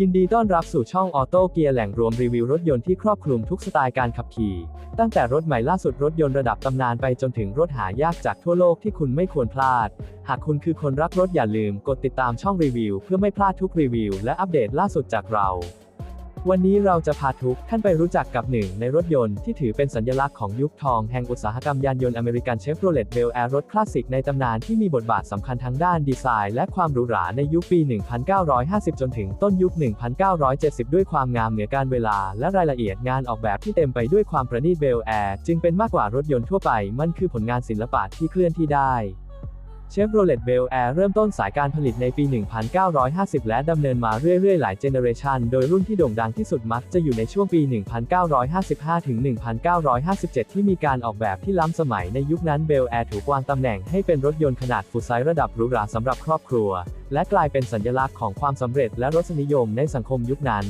ยินดีต้อนรับสู่ช่องออโต้เกียร์แหล่งรวมรีวิวรถยนต์ที่ครอบคลุมทุกสไตล์การขับขี่ ตั้งแต่รถใหม่ล่าสุดรถยนต์ระดับตำนานไปจนถึงรถหายากจากทั่วโลกที่คุณไม่ควรพลาด หากคุณคือคนรักรถอย่าลืมกดติดตามช่องรีวิว เพื่อไม่พลาดทุกรีวิวและอัปเดตล่าสุดจากเรา วันนี้เราจะพาทุกท่านไปรู้จักกับหนึ่งในรถยนต์ที่ถือเป็นสัญลักษณ์ของยุคทองแห่งอุตสาหกรรมยานยนต์อเมริกันเชฟโรเลตเบลแอร์รถคลาสสิกในตำนานที่มีบทบาทสำคัญทั้งด้านดีไซน์และความหรูหราในยุคปี 1950 จนถึงต้นยุค 1970 ด้วยความงามเหนือการเวลาและรายละเอียดงานออกแบบที่เต็มไปด้วยความประณีตเบลแอร์จึงเป็นมากกว่ารถยนต์ทั่วไปมันคือผลงานศิลปะที่เคลื่อนที่ได้ เชฟโรเลตเบลแอร์เริ่มต้นสายการผลิตในปี 1950 และดำเนินมาเรื่อยๆ หลายเจเนอเรชันโดยรุ่นที่โด่งดังที่สุดมักจะอยู่ในช่วงปี 1955 ถึง 1957 ที่มีการออกแบบที่ล้ำสมัยในยุคนั้นเบลแอร์ถูกวางตำแหน่งให้เป็นรถยนต์ขนาดฟูลไซส์ระดับหรูหราสำหรับครอบครัว และกลายเป็นสัญลักษณ์ของความสำเร็จและรสนิยมในสังคมยุคนั้น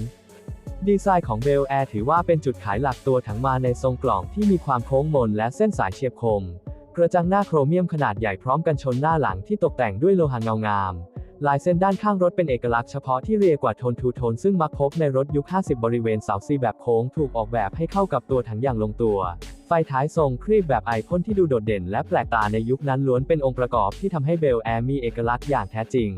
ดีไซน์ของเบลแอร์ถือว่าเป็นจุดขายหลักตัวถังมาในทรงกล่องที่มีความโค้งมนและเส้นสายเฉียบคม กระจังหน้าโครเมียมขนาดใหญ่พร้อมกันชนหน้าหลังที่ตกแต่งด้วยโลหะเงางาม ลายเส้นด้านข้างรถเป็นเอกลักษณ์เฉพาะที่เรียกว่าโทนทูโทนซึ่งมักพบในรถยุค 50 บริเวณเสาซีแบบโค้งถูกออกแบบให้เข้ากับตัวถังอย่างลงตัว ไฟท้ายทรงครีบแบบไอพ่นที่ดูโดดเด่นและแปลกตาในยุคนั้นล้วนเป็นองค์ประกอบที่ทำให้เบลแอร์มีเอกลักษณ์อย่างแท้จริง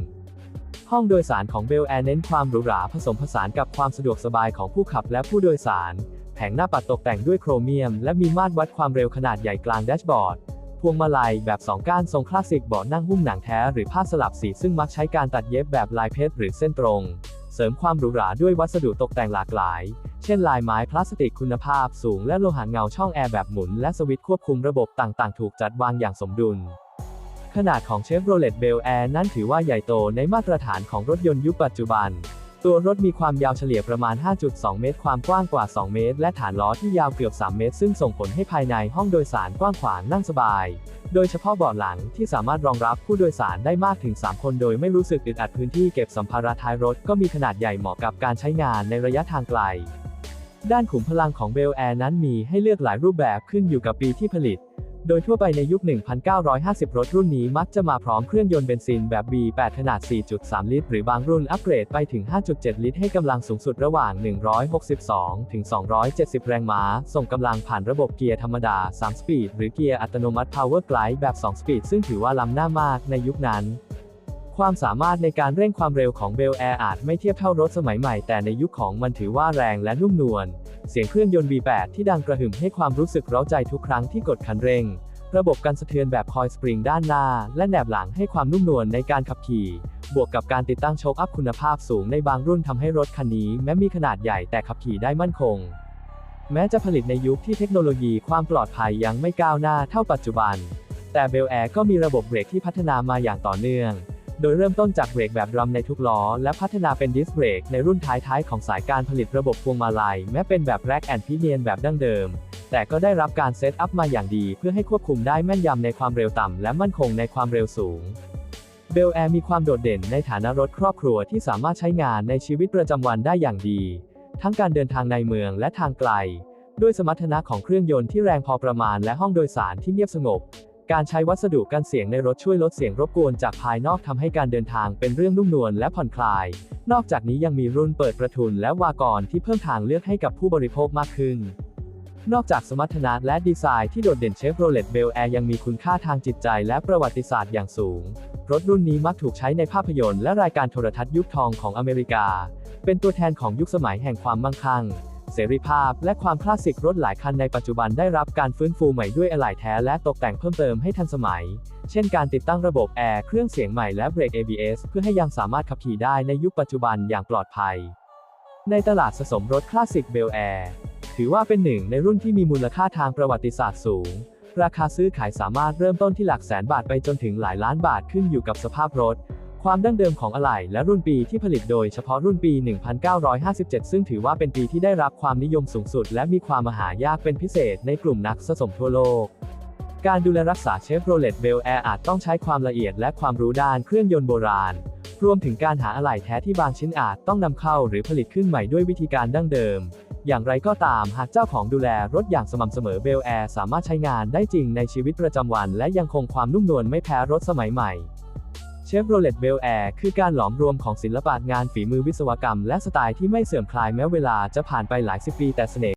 ห้องโดยสารของเบลแอร์เน้นความหรูหราผสมผสานกับความสะดวกสบายของผู้ขับและผู้โดยสาร แผงหน้าปัดตกแต่งด้วยโครเมียม และมีมาตรวัดความเร็วขนาดใหญ่กลางแดชบอร์ด พวงมาลัยแบบ 2 ก้านทรงคลาสสิกเบาะนั่งหุ้มหนังแท้หรือผ้าสลับสีซึ่งมักใช้การตัดเย็บแบบลายเพชรหรือเส้นตรง เสริมความหรูหราด้วยวัสดุตกแต่งหลากหลาย เช่นลายไม้พลาสติกคุณภาพสูงและโลหะเงาช่องแอร์แบบหมุนและสวิตช์ควบคุมระบบต่างๆ ถูกจัดวางอย่างสมดุล ขนาดของเชฟโรเลตเบลแอร์นั้นถือว่าใหญ่โตในมาตรฐานของรถยนต์ยุคปัจจุบัน ตัวรถมีความยาวเฉลี่ยประมาณ 5.2 เมตร ความกว้างกว่า 2 เมตร และฐานล้อที่ยาวเกือบ 3 เมตร ซึ่งส่งผลให้ภายในห้องโดยสารกว้างขวางนั่งสบาย โดยเฉพาะเบาะหลังที่สามารถรองรับผู้โดยสารได้มากถึง 3 คนโดยไม่รู้สึกอึดอัดพื้นที่เก็บสัมภาระท้ายรถก็มีขนาดใหญ่เหมาะกับการใช้งานในระยะทางไกล ด้านขุมพลังของเบลแอร์นั้นมีให้เลือกหลายรูปแบบขึ้นอยู่กับปีที่ผลิต โดยทั่วไปในยุค 1950 รถรุ่นนี้มักจะมาพร้อมเครื่องยนต์เบนซินแบบ V8 ขนาด 4.3 ลิตร หรือบางรุ่นอัปเกรดไปถึง 5.7 ลิตร ให้กำลังสูงสุดระหว่าง 162 ถึง 270 แรงม้า ส่งกำลังผ่านระบบเกียร์ธรรมดา 3 สปีด หรือเกียร์อัตโนมัติ Power Glide แบบ 2 สปีด ซึ่งถือว่าล้ำหน้ามากในยุคนั้น ความสามารถในการเร่งความเร็วของเบลแอร์อาจไม่เทียบเท่ารถสมัยใหม่แต่ในยุคของมันถือว่าแรงและนุ่มนวล เสียงเครื่องยนต์ V8 ที่ดังกระหึ่มให้ความรู้สึกเร้าใจทุกครั้งที่กดคันเร่ง ระบบกันสะเทือนแบบคอยสปริงด้านหน้า และแหนบหลังให้ความนุ่มนวลในการขับขี่ บวกกับการติดตั้งโชคอัพคุณภาพสูงในบางรุ่นทำให้รถคันนี้แม้มีขนาดใหญ่แต่ขับขี่ได้มั่นคง แม้จะผลิตในยุคที่เทคโนโลยีความปลอดภัยยังไม่ก้าวหน้าเท่าปัจจุบัน แต่เบลแอร์ก็มีระบบเบรกที่พัฒนามาอย่างต่อเนื่อง โดยเริ่มต้นจากเบรกแบบดรัมในทุกล้อ และพัฒนาเป็นดิสเบรกในรุ่นท้ายๆ ของสายการผลิตระบบพวงมาลัย แม้เป็นแบบแร็กแอนด์พิเนียนแบบดั้งเดิม แต่ก็ได้รับการเซตอัพมาอย่างดี เพื่อให้ควบคุมได้แม่นยำในความเร็วต่ำ และมั่นคงในความเร็วสูงเบลแอร์มีความโดดเด่นในฐานะรถครอบครัวที่สามารถใช้งานในชีวิตประจำวันได้อย่างดี ทั้งการเดินทางในเมืองและทางไกล ด้วยสมรรถนะของเครื่องยนต์ที่แรงพอประมาณและห้องโดยสารที่เงียบสงบ การใช้วัสดุกันเสียงในรถช่วยลดเสียงรบกวนจากภายนอกทำให้การเดินทางเป็นเรื่องนุ่มนวลและผ่อนคลาย นอกจากนี้ยังมีรุ่นเปิดประทุนและวากรที่เพิ่มทางเลือกให้กับผู้บริโภคมากขึ้น นอกจากสมรรถนะและดีไซน์ที่โดดเด่นเชฟโรเลตเบลแอร์ยังมีคุณค่าทางจิตใจและประวัติศาสตร์อย่างสูง รถรุ่นนี้มักถูกใช้ในภาพยนตร์และรายการโทรทัศน์ยุคทองของอเมริกา เป็นตัวแทนของยุคสมัยแห่งความมั่งคั่ง เสรีภาพ และความคลาสสิกรถหลายคันในปัจจุบันได้รับการฟื้นฟูใหม่ด้วยอะไหล่แท้และตกแต่งเพิ่มเติมให้ทันสมัย เช่นการติดตั้งระบบแอร์เครื่องเสียงใหม่และเบรก ABS เพื่อให้ยังสามารถขับขี่ได้ในยุคปัจจุบันอย่างปลอดภัย ในตลาดสะสมรถคลาสสิกเบลแอร์ถือว่าเป็นหนึ่งในรุ่นที่มีมูลค่าทางประวัติศาสตร์สูง ราคาซื้อขายสามารถเริ่มต้นที่หลักแสนบาทไปจนถึงหลายล้านบาทขึ้นอยู่กับสภาพรถ ความดั้งเดิมของอะไหล่และรุ่นปีที่ผลิตโดยเฉพาะรุ่นปี 1957 ซึ่งถือว่าเป็นปีที่ได้รับความนิยมสูงสุด และมีความมหายากเป็นพิเศษในกลุ่มนักสะสมทั่วโลก การดูแลรักษาเชฟโรเลตเบลแอร์อาจต้องใช้ความละเอียดและความรู้ด้านเครื่องยนต์โบราณ รวมถึงการหาอะไหล่แท้ที่บางชิ้นอาจต้องนำเข้าหรือผลิตขึ้นใหม่ด้วยวิธีการดั้งเดิม อย่างไรก็ตามหากเจ้าของดูแลรถอย่างสม่ำเสมอเบลแอร์สามารถใช้งานได้จริงในชีวิตประจำวัน และยังคงความนุ่มนวลไม่แพ้รถสมัยใหม่ เชฟโรเลตเบลแอร์คือการหลอมรวมของศิลปะงานฝีมือวิศวกรรมและสไตล์ที่ไม่เสื่อมคลายแม้เวลาจะผ่านไปหลายสิบปีแต่เสน่ห์